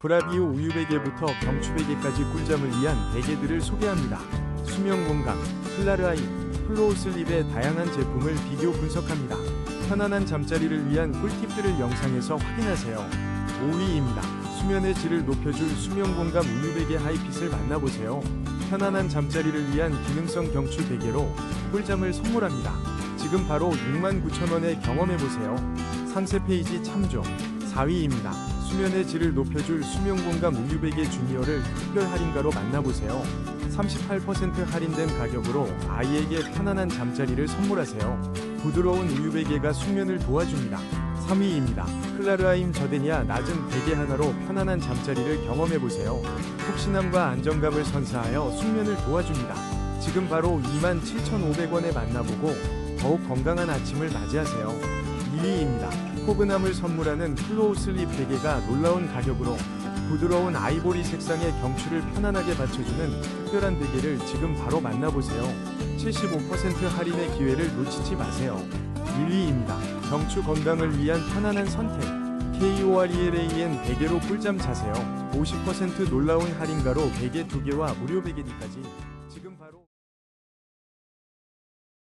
브라비오 우유 베개부터 경추 베개까지 꿀잠을 위한 베개들을 소개합니다. 수면 공간, 클라르아임, 플로우 슬립의 다양한 제품을 비교 분석합니다. 편안한 잠자리를 위한 꿀팁들을 영상에서 확인하세요. 5위입니다. 수면의 질을 높여줄 수면 공감 우유 베개 하이핏을 만나보세요. 편안한 잠자리를 위한 기능성 경추 베개로 꿀잠을 선물합니다. 지금 바로 69,000원에 경험해보세요. 상세 페이지 참조. 4위입니다. 수면의 질을 높여줄 수면 공감 우유 베개 주니어를 특별 할인가로 만나보세요. 38% 할인된 가격으로 아이에게 편안한 잠자리를 선물하세요. 부드러운 우유 베개가 숙면을 도와줍니다. 3위입니다. 클라르아임 저데니아 낮은 베개 하나로 편안한 잠자리를 경험해보세요. 푹신함과 안정감을 선사하여 숙면을 도와줍니다. 지금 바로 27,500원에 만나보고 더욱 건강한 아침을 맞이하세요. 2위입니다. 포근함을 선물하는 플로우 슬립 베개가 놀라운 가격으로 부드러운 아이보리 색상의 경추를 편안하게 받쳐주는 특별한 베개를 지금 바로 만나보세요. 75% 할인의 기회를 놓치지 마세요. 1위입니다. 경추 건강을 위한 편안한 선택. KORELAN 베개로 꿀잠 자세요. 50% 놀라운 할인가로 베개 2개와 무료 베개디까지.